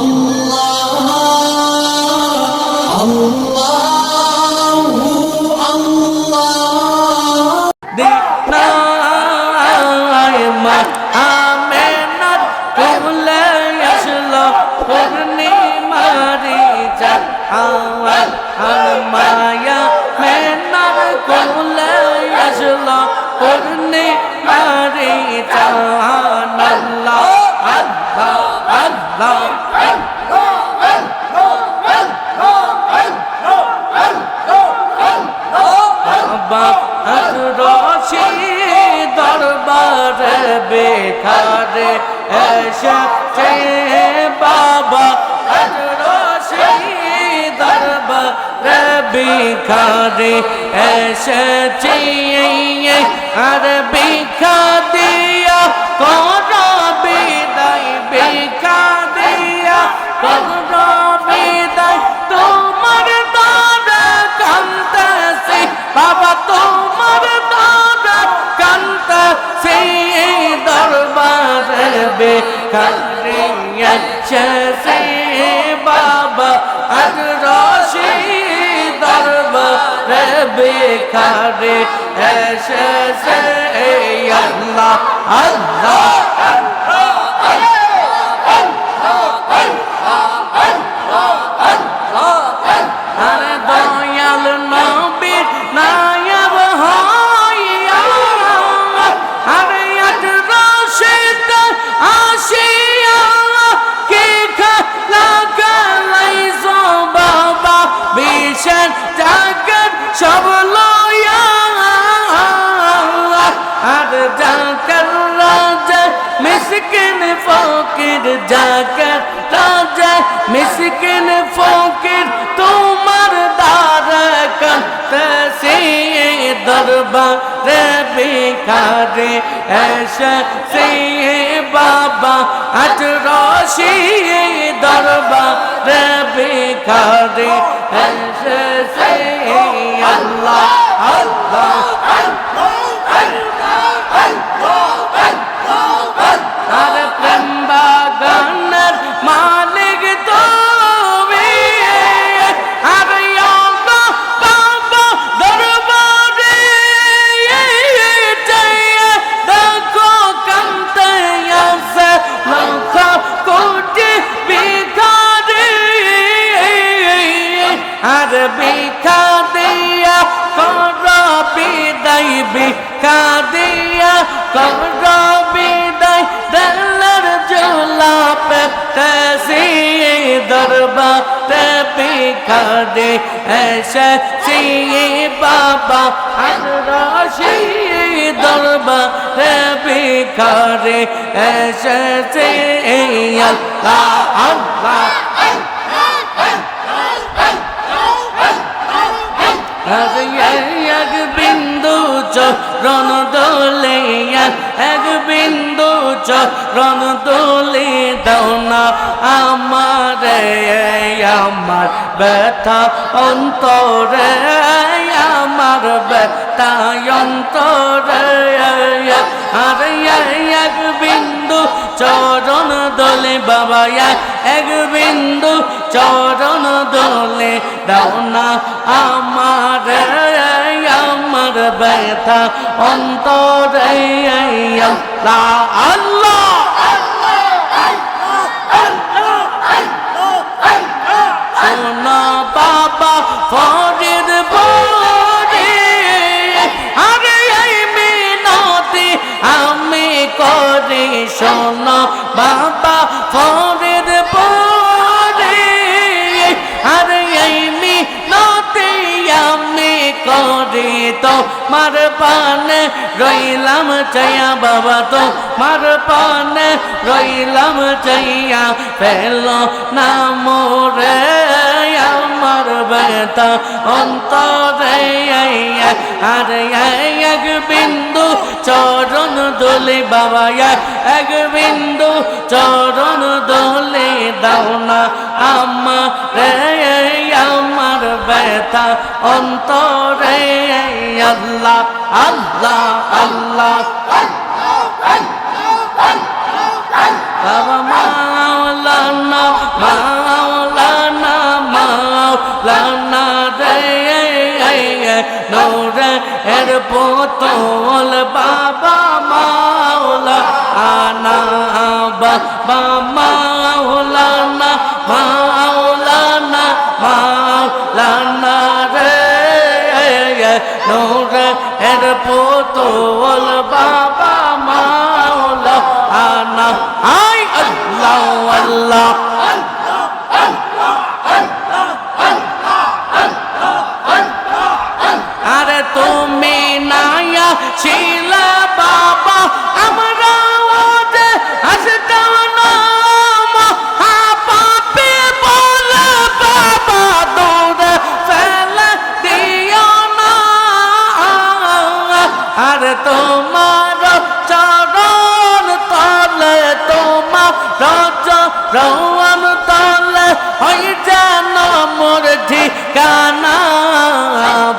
Oh. বেখারে এসেছে বাবা বেখারে এসেছে। আর বিখা দিয়া কর বেকারে এসেছে বাবা আর রশি দরবারে বেকারে এসে আল্লাহ আল্লাহ। জাগত সব লয়া আর জাগর রাজা মিসকিন ফকির জাগর রাজা মিসকিন ফকির তোমার দ্বার কান্তাসি দরবারে ভিখারে এসেছে বাবা আটরশি দরবারে ভিখারে এসেছে আল্লাহ আল্লাহ আর আর ভিখা দিয়া কর বিদায় ভিখা দিয়া কর বিদায়, দলের জোলা পেতেছি দরবারে ভিখারি এসেছি বাবা আর রশি দরবারে ভিখারি এসেছি আল্লাহ আল্লাহ। চরণ দোলে দাও না আমার আমার ব্যথা অন্তরে আমার ব্যথা অন্তরে আর এক বিন্দু চরণ দোলে বাবা এক বিন্দু চরণ দোলে দাও না আমার আমার ব্যথা অন্তরে আল্লাহ। শোনো, বাবা ফরিদ বরে আর এই মিনতি আমি করি তো, মার পানে রইলাম চাইয়া বাবা তো মার পানে রইলাম চাইয়া পেল না মোরে, আমার বেতা অন্তরে আর এক বিন্দু চরণ দোলে বাবা এক বিন্দু চরণ দোলে দাও না আমার আমার ব্যথা অন্তরে আল্লাহ আল্লাহ আল্লাহ বাবা নূরে এর পুতুল বাবা মাওলা আনা, বাবা মাওলানা মাওলানা মাওলানা রে। নূরে এর পুতুল বাবা মাওলা আনা। আই আল্লাহ আল্লাহ। চরণ তলে হই যেন মোর ঠিকানা।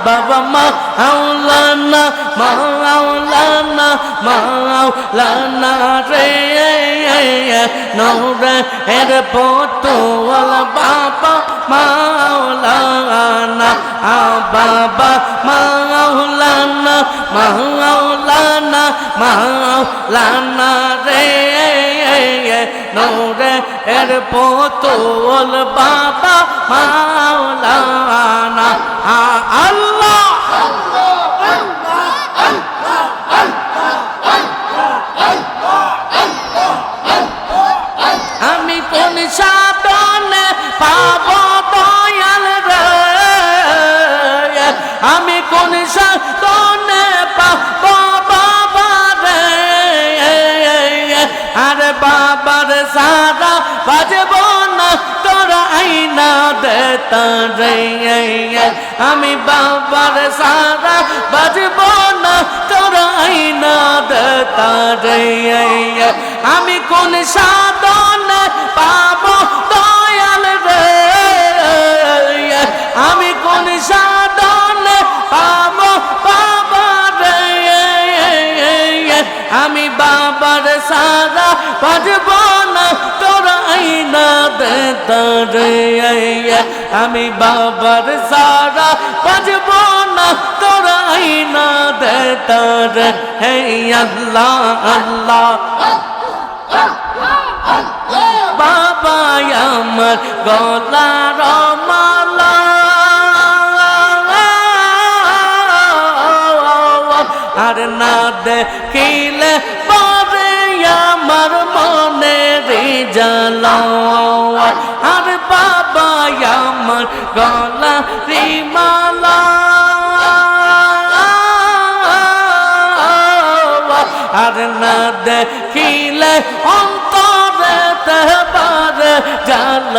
বাবা মাওলানা মাওলানা মাওলানা রে, নৌরে এর পোতোল বাবা মাওলানা আ বাবা মাওলানা মাওলানা মাওলানা রে। নৌরে এর পোতল বাবা মাওলানা। আল্লাহ সারা বাজব না, তোরা আইনা দে রে আমি বাবার সারা বাজব না, তোরা আইনা দে রে আমি কোন সাধন পাব দয়াল রে আমি কোন সাধন পাব বাবা আমি বাবার সারা বাজব তোরা দে রে আমি বাবার সারা বাজব না তোরা আইনা দে রে হে আল্লাহ আল্লাহ। বাবা আমার গলার মালা। আর না দেখিলে পরে আমার মনে রে জ্বালা। আর বাবা আমার গলা রিমালা। আর না দেখিলে অন্তরে তেবার জাল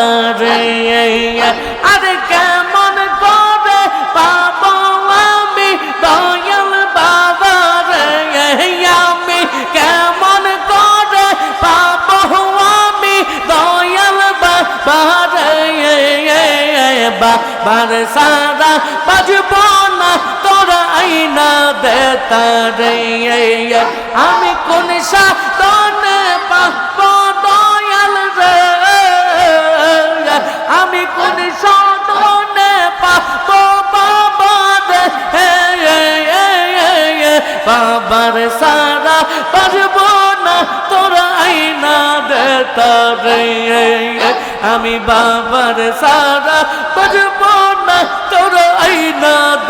বাবার সারা বাজব না, তোরা আইনা দে রে আমি কোন সাধনে পাব দয়াল রে। আমি কোন সাধনে পাব বাবা রে। বাবার সারা পারব না, তোরা আইনা দে রে আমি বাবার সারা তোরা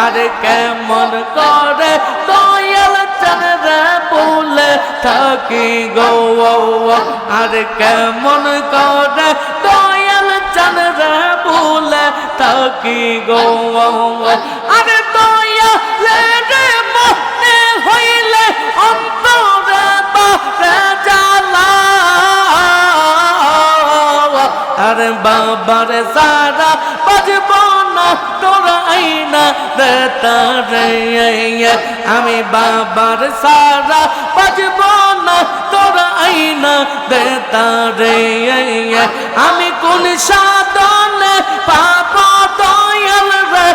আর কেমন করে দয়াল চন্দ্রে বলে থাকি গো আর কেমন করে দয়াল চন্দ্রে বলে থাকি গো আরে বাবার সারা বাজব রে আমি বাবার সারা বাজব না, তোরা আইনা দে তারে আমি কোন সাধনে পাপ দয়াল রে।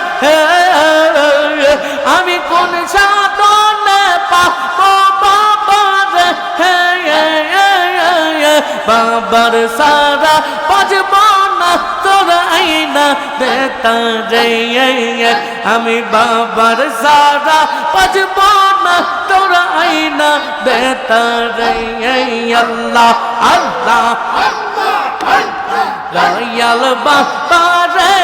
আমি কোন সাধনে পাপ বাবার সারা বাজব না আইনা দেতা রে আমি বাবার সারা বাজব না, তোরা আইনা দেতা রে আল্লাহ আল্লাহ দয়াল বাবারে,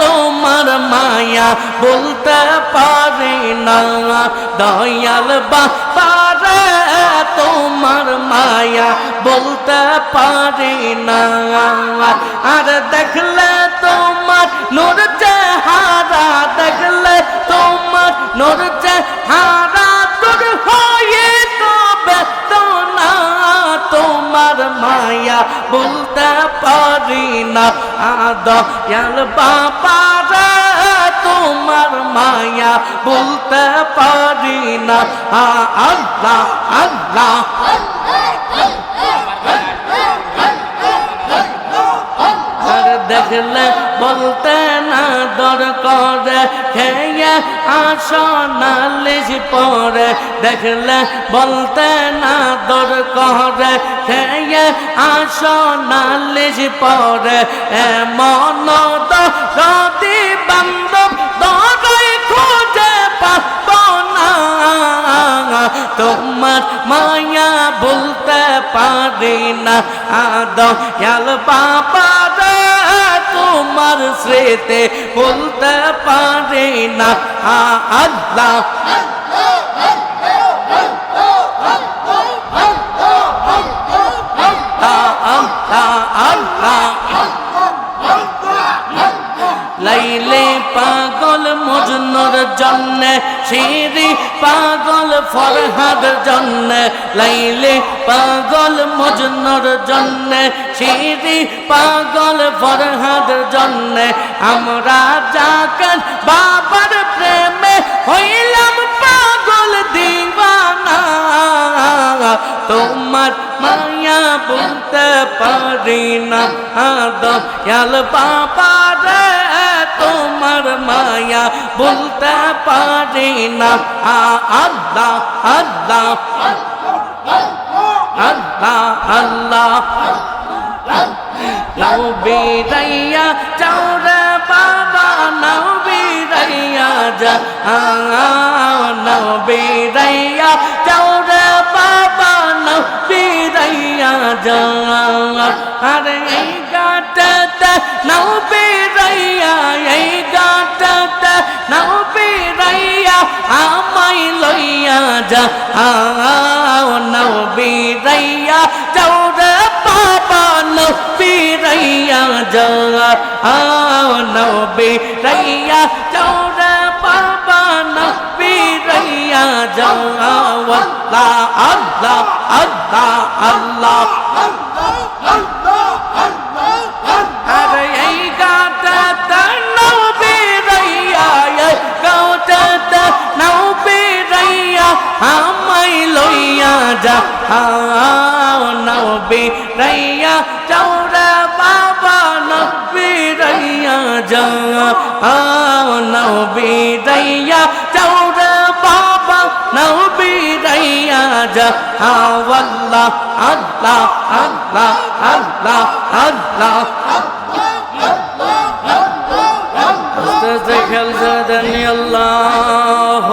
তোমার মায়া বলতে পারি না। দয়াল বাবারে, তোমার মায়া বলতে পারি না। আর দেখলে নূর চেহারা দেখলে তোমার নূর চেহারা তোর হয়ে তবে তো না। তোমার মায়া বলতে পারি না। আদয়াল বাবা তোমার মায়া বলতে পারি না। আল্লাহ আল্লাহ। দেখলে বলতে না দর করে, খেয়ে আসো নালিশ পরে। দেখলে বলতে না দর করে, খেয়ে আসো নালিশ পরে। এমন দরদি বান্ধব দরাই খুঁজে পাব না। তোমার মায়া বলতে পারি না। আদয়াল বাবা তোমার স্মৃতি বলতে পারে না। আল্লাহ। জন্য শিরি পাগল ফরহাদ জন্য, লাইলে পাগল মজনুর জন্য শিরি পাগল ফরহাদ জন্য, আমরা যাকেন বাবার প্রেমে হইলাম পাগল দিওয়ানা। তোমার মায়া বলতে পারি না দয়াল বাবা। মায়া বলতে পারি না। আল্লাহ আল্লাহ। আল্লাহ আল্লাহ। নাও বেরাইয়া যাও রে বাবা নাও বেরাইয়া যা। নাও বেরাইয়া যাও বাবা নাও বেরাইয়া যা। আরে এই গাটাতে নাও বেরাইয়া এই গাটাতে নাও বেরাইয়া আমাই লইয়া যা নাও বেরাইয়া যাও রে বাবা নবী রাইয়া যা নবী রাইয়া যাও রে বাবা নবী রাইয়া যা আল্লাহ আল্লাহ আল্লাহ আল্লাহ। চৌরা বাবা নবী রাইয়া যা নবী রাইয়া চৌরা বাবা নবী রাইয়া যা আল্লাহ আল্লাহ আল্লাহ আল্লাহ আল্লাহ খেলছে আল্লাহ